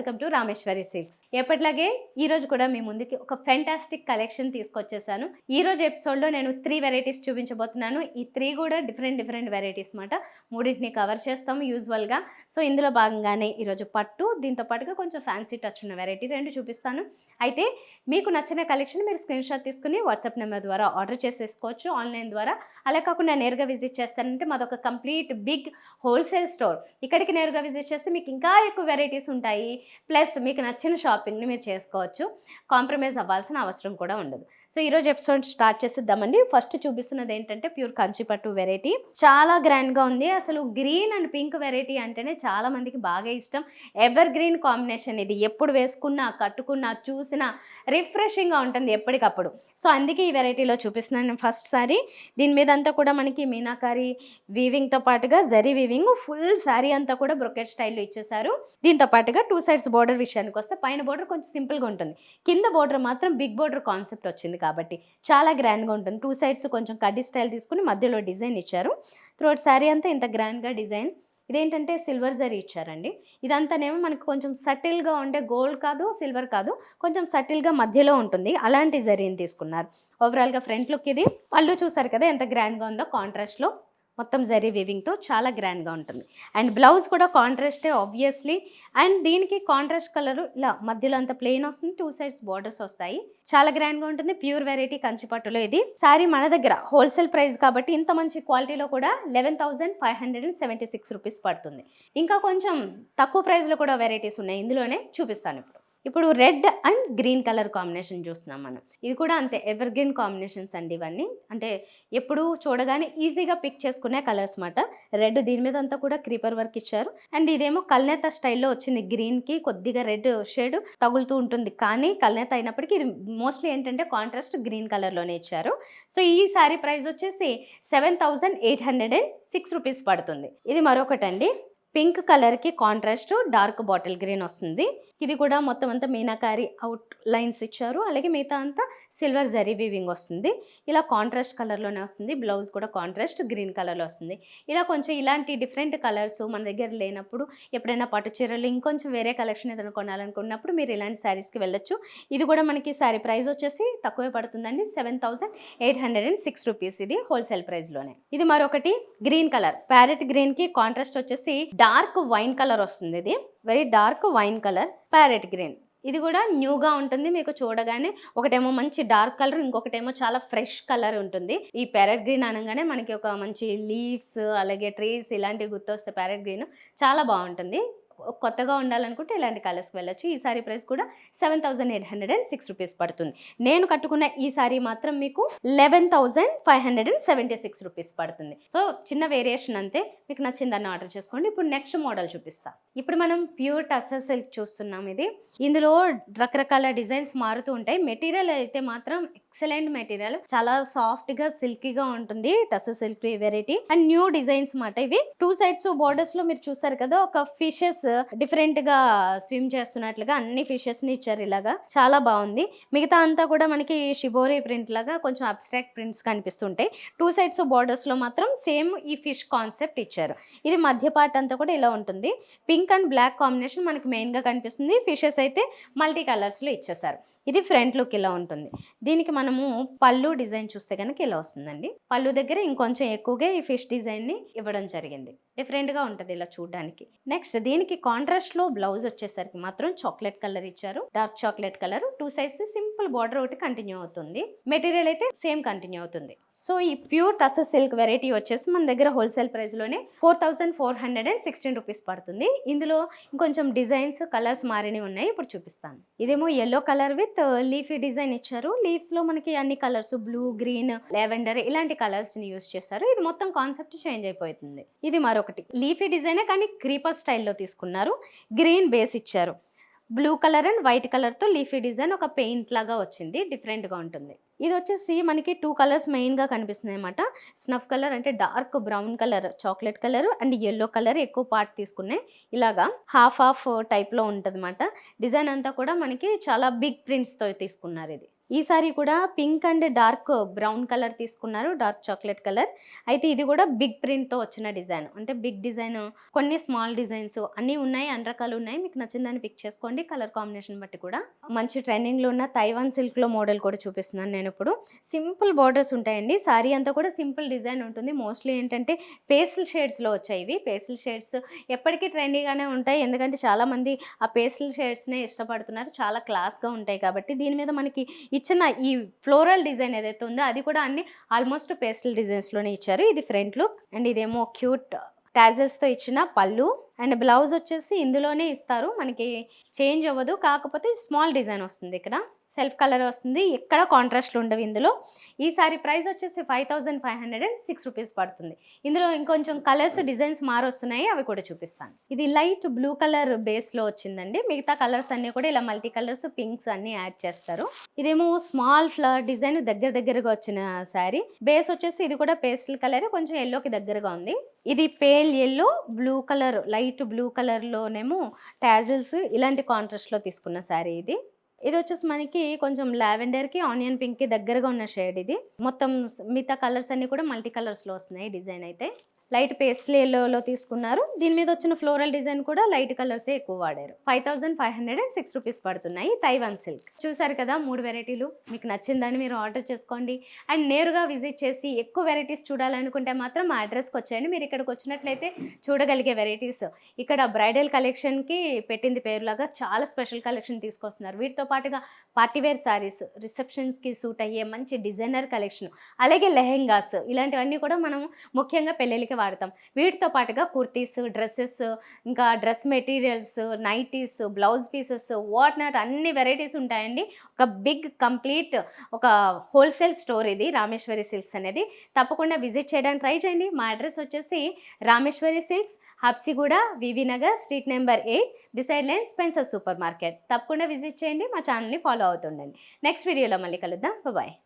Welcome to Rameshwari silks. ఎప్పటిలాగే ఈ రోజు కూడా మీ ముందుకి ఒక ఫెంటాస్టిక్ కలెక్షన్ తీసుకొచ్చేసాను. ఈ రోజు ఎపిసోడ్లో నేను త్రీ వెరైటీస్ చూపించబోతున్నాను. ఈ త్రీ కూడా డిఫరెంట్ డిఫరెంట్ వెరైటీస్ మాట. మూడింటిని కవర్ చేస్తాము యూజువల్గా సో ఇందులో భాగంగానే ఈరోజు పట్టు దీంతో పాటుగా కొంచెం ఫ్యాన్సీ టచ్ ఉన్న వెరైటీ రెండు చూపిస్తాను. అయితే మీకు నచ్చిన కలెక్షన్ మీరు స్క్రీన్ షాట్ తీసుకుని వాట్సాప్ నెంబర్ ద్వారా ఆర్డర్ చేసేసుకోవచ్చు ఆన్లైన్ ద్వారా. అలా కాకుండా నేరుగా విజిట్ చేస్తానంటే మాదొక కంప్లీట్ బిగ్ హోల్సేల్ స్టోర్. ఇక్కడికి నేరుగా విజిట్ చేస్తే మీకు ఇంకా ఎక్కువ వెరైటీస్ ఉంటాయి. ప్లస్ మీకు నచ్చిన షాపింగ్ని మీరు చేసుకోవచ్చు. కాంప్రమైజ్ అవ్వాల్సిన అవసరం కూడా ఉండదు. సో ఈరోజు ఎపిసోడ్ స్టార్ట్ చేసేద్దామండి. ఫస్ట్ చూపిస్తున్నది ఏంటంటే ప్యూర్ కంచిపట్టు వెరైటీ చాలా గ్రాండ్గా ఉంది. అసలు గ్రీన్ అండ్ పింక్ వెరైటీ అంటేనే చాలా మందికి బాగా ఇష్టం. ఎవర్ గ్రీన్ కాంబినేషన్ ఇది. ఎప్పుడు వేసుకున్నా కట్టుకున్నా చూసినా రిఫ్రెషింగ్గా ఉంటుంది ఎప్పటికప్పుడు. సో అందుకే ఈ వెరైటీలో చూపిస్తున్నాను ఫస్ట్ సారీ దీని మీద అంతా కూడా మనకి మీనాకారి వీవింగ్తో పాటుగా జరీ వీవింగ్ ఫుల్ సారీ అంతా కూడా బ్రొకెట్ స్టైల్లో ఇచ్చేసారు దీంతో పాటుగా టూ సైడ్స్ బోర్డర్ విషయానికి వస్తే పైన బోర్డర్ కొంచెం సింపుల్గా ఉంటుంది. కింద బోర్డర్ మాత్రం బిగ్ బోర్డర్ కాన్సెప్ట్ వచ్చింది కాబట్టి చాలా గ్రాండ్గా ఉంటుంది. టూ సైడ్స్ కొంచెం కడ్డీ స్టైల్ తీసుకుని మధ్యలో డిజైన్ ఇచ్చారు. త్రోట్ శారీ అంతా ఇంత గ్రాండ్గా డిజైన్ ఇదేంటంటే సిల్వర్ జరీ ఇచ్చారండి. ఇదంతానేమో మనకు కొంచెం సటిల్గా ఉండే గోల్డ్ కాదు సిల్వర్ కాదు కొంచెం సటిల్గా మధ్యలో ఉంటుంది. అలాంటి జరీని తీసుకున్నారు. ఓవరాల్గా ఫ్రంట్ లుక్ ఇది. పళ్ళు చూసారు కదా ఎంత గ్రాండ్గా ఉందో కాంట్రాస్ట్లో మొత్తం జరీ వివింగ్తో చాలా గ్రాండ్గా ఉంటుంది. అండ్ బ్లౌజ్ కూడా కాంట్రాస్టే ఆబ్వియస్లీ అండ్ దీనికి కాంట్రాస్ట్ కలర్ ఇలా మధ్యలో అంత ప్లెయిన్ వస్తుంది టూ సైడ్స్ బార్డర్స్ వస్తాయి. చాలా గ్రాండ్గా ఉంటుంది ప్యూర్ వెరైటీ కంచిపట్టులో ఇది. సారీ మన దగ్గర హోల్సేల్ ప్రైస్ కాబట్టి ఇంత మంచి క్వాలిటీలో కూడా eleven thousand five hundred and seventy six rupees పడుతుంది. ఇంకా కొంచెం తక్కువ ప్రైస్లో కూడా వెరైటీస్ ఉన్నాయి ఇందులోనే చూపిస్తాను ఇప్పుడు. ఇప్పుడు red and green colour combination చూస్తున్నాం మనం. ఇది కూడా అంతే ఎవర్ గ్రీన్ కాంబినేషన్స్ అండి ఇవన్నీ. అంటే ఎప్పుడు చూడగానే ఈజీగా పిక్ చేసుకునే కలర్స్ మాట రెడ్ దీని మీద అంతా కూడా క్రీపర్ వర్క్ ఇచ్చారు. అండ్ ఇదేమో కల్నేత స్టైల్లో వచ్చింది. గ్రీన్కి కొద్దిగా రెడ్ షేడ్ తగులుతూ ఉంటుంది. కానీ కల్నేత అయినప్పటికీ ఇది మోస్ట్లీ ఏంటంటే కాంట్రాస్ట్ గ్రీన్ కలర్లోనే ఇచ్చారు. సో ఈ సారీ ప్రైస్ వచ్చేసి seven thousand eight hundred and six rupees పడుతుంది. ఇది మరొకటండి. పింక్ కలర్కి కాంట్రాస్ట్ డార్క్ బాటిల్ గ్రీన్ వస్తుంది. ఇది కూడా మొత్తం అంతా మీనాకారి అవుట్ లైన్స్ ఇచ్చారు. అలాగే మిగతా అంతా సిల్వర్ జరీ వీవింగ్ వస్తుంది. ఇలా కాంట్రాస్ట్ కలర్లోనే వస్తుంది. బ్లౌజ్ కూడా కాంట్రాస్ట్ గ్రీన్ కలర్లో వస్తుంది. ఇలా కొంచెం ఇలాంటి డిఫరెంట్ కలర్స్ మన దగ్గర లేనప్పుడు ఎప్పుడైనా పట్టు చీరలు ఇంకొంచెం వేరే కలెక్షన్ ఏదైనా కొనాలనుకున్నప్పుడు మీరు ఇలాంటి శారీస్కి వెళ్ళొచ్చు. ఇది కూడా మనకి శారీ ప్రైస్ వచ్చేసి తక్కువే పడుతుందండి. Seven thousand eight hundred and six rupees ఇది హోల్సేల్ ప్రైస్లోనే. ఇది మరొకటి గ్రీన్ కలర్. ప్యారెట్ గ్రీన్కి కాంట్రాస్ట్ వచ్చేసి డార్క్ వైన్ కలర్ వస్తుంది ఇది. Very dark wine colour parrot green. ఇది కూడా న్యూగా ఉంటుంది మీకు చూడగానే. ఒకటేమో మంచి డార్క్ కలర్ ఇంకొకటేమో చాలా ఫ్రెష్ కలర్ ఉంటుంది. ఈ ప్యారెట్ గ్రీన్ అనగానే మనకి ఒక మంచి లీవ్స్ అలాగే ట్రీస్ ఇలాంటివి గుర్తొస్తే ప్యారెట్ గ్రీన్ చాలా బాగుంటుంది. కొత్తగా ఉండాలనుకుంటే ఇలాంటి కలర్స్కి వెళ్ళొచ్చు. ఈ సారీ ప్రైస్ కూడా seven thousand eight hundred and six rupees పడుతుంది. నేను కట్టుకున్న ఈ సారీ మాత్రం మీకు eleven thousand five hundred and seventy six rupees పడుతుంది. సో చిన్న వేరియేషన్ అంతే. మీకు నచ్చిందని ఆర్డర్ చేసుకోండి. ఇప్పుడు నెక్స్ట్ మోడల్ చూపిస్తా. ఇప్పుడు మనం ప్యూర్ టసర్ సిల్క్ చూస్తున్నాం ఇది. ఇందులో రకరకాల డిజైన్స్ మారుతూ ఉంటాయి. మెటీరియల్ అయితే మాత్రం ఎక్సలెంట్ మెటీరియల్. చాలా సాఫ్ట్గా సిల్కీగా ఉంటుంది టస్ silk variety. And new designs మాట ఇవి. టూ సైడ్స్ బోర్డర్స్లో మీరు చూసారు కదా ఒక ఫిషెస్ డిఫరెంట్గా స్విమ్ చేస్తున్నట్లుగా అన్ని ఫిషెస్ని ఇచ్చారు ఇలాగా. చాలా బాగుంది. మిగతా అంతా కూడా మనకి షిబోరి ప్రింట్ లాగా కొంచెం అబ్స్ట్రాక్ట్ ప్రింట్స్ కనిపిస్తుంటాయి. టూ సైడ్స్ బోర్డర్స్లో మాత్రం సేమ్ ఈ ఫిష్ కాన్సెప్ట్ ఇచ్చారు. ఇది మధ్య పార్ట్ అంతా కూడా ఇలా ఉంటుంది. పింక్ అండ్ బ్లాక్ కాంబినేషన్ మనకి మెయిన్గా కనిపిస్తుంది. ఫిషెస్ అయితే మల్టీ కలర్స్లో ఇచ్చేసారు. ఇది ఫ్రంట్ లుక్ ఇలా ఉంటుంది. దీనికి మనము పళ్ళు డిజైన్ చూస్తే కనుక ఇలా వస్తుందండి. పళ్ళు దగ్గర ఇంకొంచెం ఎక్కువగా ఈ ఫిష్ డిజైన్ని ఇవ్వడం జరిగింది. డిఫరెంట్గా ఉంటుంది ఇలా చూడడానికి. నెక్స్ట్ దీనికి కాంట్రాస్ట్లో బ్లౌజ్ వచ్చేసరికి మాత్రం చాక్లెట్ కలర్ ఇచ్చారు. Dark chocolate colour. Two sides simple border ఒకటి కంటిన్యూ అవుతుంది. మెటీరియల్ అయితే సేమ్ కంటిన్యూ అవుతుంది. సో ఈ ప్యూర్ టస సిల్క్ వెరైటీ వచ్చేసి మన దగ్గర wholesale ప్రైస్లోనే four thousand four hundred and sixteen rupees పడుతుంది. ఇందులో ఇంకొంచెం డిజైన్స్ కలర్స్ మారినవి ఉన్నాయి. ఇప్పుడు చూపిస్తాను. ఇదేమో yellow colour with leafy design ఇచ్చారు. లీవ్స్లో మనకి అన్ని కలర్స్ బ్లూ గ్రీన్ లెవెండర్ ఇలాంటి కలర్స్ని యూస్ చేశారు. ఇది మొత్తం కాన్సెప్ట్ చేంజ్ అయిపోతుంది. ఇది మరొక ఒకటి. లీఫీ డిజైనే కానీ క్రీపర్ స్టైల్లో తీసుకున్నారు. గ్రీన్ బేస్ ఇచ్చారు. బ్లూ కలర్ అండ్ వైట్ కలర్తో లీఫీ డిజైన్ ఒక పెయింట్ లాగా వచ్చింది. డిఫరెంట్గా ఉంటుంది. ఇది వచ్చేసి మనకి టూ కలర్స్ మెయిన్గా కనిపిస్తున్నాయి అనమాట స్నఫ్ కలర్ అంటే dark brown colour chocolate colour and yellow colour ఎక్కువ పార్ట్ తీసుకున్నాయి ఇలాగా హాఫ్ హాఫ్ టైప్లో ఉంటుంది అనమాట డిజైన్ అంతా కూడా మనకి చాలా బిగ్ ప్రింట్స్తో తీసుకున్నారు ఇది. ఈ సారీ కూడా pink and dark brown colour తీసుకున్నారు డార్క్ చాక్లెట్ కలర్. అయితే ఇది కూడా బిగ్ ప్రింట్తో వచ్చిన డిజైన్. అంటే బిగ్ డిజైన్ కొన్ని స్మాల్ డిజైన్స్ అన్నీ ఉన్నాయి అన్ని రకాలు ఉన్నాయి. మీకు నచ్చిందని పిక్ చేసుకోండి కలర్ కాంబినేషన్ బట్టి కూడా. మంచి ట్రెండింగ్లో ఉన్న తైవాన్ సిల్క్లో మోడల్ కూడా చూపిస్తున్నాను నేను ఇప్పుడు. సింపుల్ బార్డర్స్ ఉంటాయండి. సారీ అంతా కూడా సింపుల్ డిజైన్ ఉంటుంది. మోస్ట్లీ ఏంటంటే పేస్టల్ షేడ్స్లో వచ్చాయి ఇవి. పేస్టల్ షేడ్స్ ఎప్పటికీ ట్రెండీగానే ఉంటాయి. ఎందుకంటే చాలామంది ఆ పేస్టల్ షేడ్స్నే ఇష్టపడుతున్నారు. చాలా క్లాస్గా ఉంటాయి కాబట్టి దీని మీద మనకి ఇచ్చిన ఈ ఫ్లోరల్ డిజైన్ ఏదైతే ఉందో అది కూడా అన్ని ఆల్మోస్ట్ పేస్టల్ డిజైన్స్లోనే ఇచ్చారు. ఇది ఫ్రంట్ లుక్ అండ్ ఇదేమో క్యూట్తో ఇచ్చిన పళ్ళు అండ్ బ్లౌజ్ వచ్చేసి ఇందులోనే ఇస్తారు. మనకి చేంజ్ అవ్వదు. కాకపోతే స్మాల్ డిజైన్ వస్తుంది ఇక్కడ. సెల్ఫ్ కలర్ వస్తుంది. ఎక్కడ కాంట్రాస్ట్లు ఉండవు ఇందులో. ఈ సారీ ప్రైస్ వచ్చేసి five thousand five hundred and six rupees పడుతుంది. ఇందులో ఇంకొంచెం కలర్స్ డిజైన్స్ మారొస్తున్నాయి. అవి కూడా చూపిస్తాను. ఇది లైట్ బ్లూ కలర్ బేస్లో వచ్చిందండి. మిగతా కలర్స్ అన్నీ కూడా ఇలా మల్టీ కలర్స్ పింక్స్ అన్నీ యాడ్ చేస్తారు. ఇదేమో స్మాల్ ఫ్లవర్ డిజైన్ దగ్గర దగ్గరగా వచ్చిన శారీ బేస్ వచ్చేసి ఇది కూడా పేస్టల్ కలర్ కొంచెం ఎల్లోకి దగ్గరగా ఉంది. ఇది pale yellow blue colour light blue కలర్లోనేమో tassels ఇలాంటి కాంట్రాస్ట్లో తీసుకున్న శారీ ఇది. ఇది వచ్చేసి మనకి కొంచెం లావెండర్కి ఆనియన్ పింక్కి దగ్గరగా ఉన్న షేడ్ ఇది. మొత్తం మిగతా కలర్స్ అన్నీ కూడా మల్టీ కలర్స్లో వస్తున్నాయి డిజైన్ అయితే. లైట్ పేస్ట్లీ ఎల్లోలో తీసుకున్నారు. దీని మీద వచ్చిన ఫ్లోరల్ డిజైన్ కూడా లైట్ కలర్సే ఎక్కువ వాడారు. Five thousand five hundred and six rupees పడుతున్నాయి తైవాన్ సిల్క్ చూసారు కదా మూడు వెరైటీలు. మీకు నచ్చిందని మీరు ఆర్డర్ చేసుకోండి. అండ్ నేరుగా విజిట్ చేసి ఎక్కువ వెరైటీస్ చూడాలనుకుంటే మాత్రం మా అడ్రస్కి వచ్చేయండి. మీరు ఇక్కడికి వచ్చినట్లయితే చూడగలిగే వెరైటీస్. ఇక్కడ బ్రైడల్ కలెక్షన్కి పెట్టింది పేరులాగా చాలా స్పెషల్ కలెక్షన్ తీసుకొస్తున్నారు. వీటితో పాటుగా పార్టీవేర్ శారీస్ రిసెప్షన్స్కి సూట్ అయ్యే మంచి డిజైనర్ కలెక్షన్ అలాగే లెహెంగాస్. ఇలాంటివన్నీ కూడా మనం ముఖ్యంగా పెళ్ళిళ్ళకి వాడతాం. వీటితో పాటుగా కుర్తీస్ డ్రెస్సెస్ ఇంకా dress materials nighties blouse pieces what not అన్ని వెరైటీస్ ఉంటాయండి. ఒక బిగ్ కంప్లీట్ ఒక హోల్సేల్ స్టోర్ ఇది రామేశ్వరి సిల్క్స్ అనేది. తప్పకుండా విజిట్ చేయడానికి ట్రై చేయండి. మా అడ్రస్ వచ్చేసి Rameshwari silks Habsiguda VV Nagar street number eight beside line Spencer super market. తప్పకుండా విజిట్ చేయండి. మా ఛానల్ని ఫాలో అవుతుండండి. నెక్స్ట్ వీడియోలో మళ్ళీ కలుద్దాం. బాయ్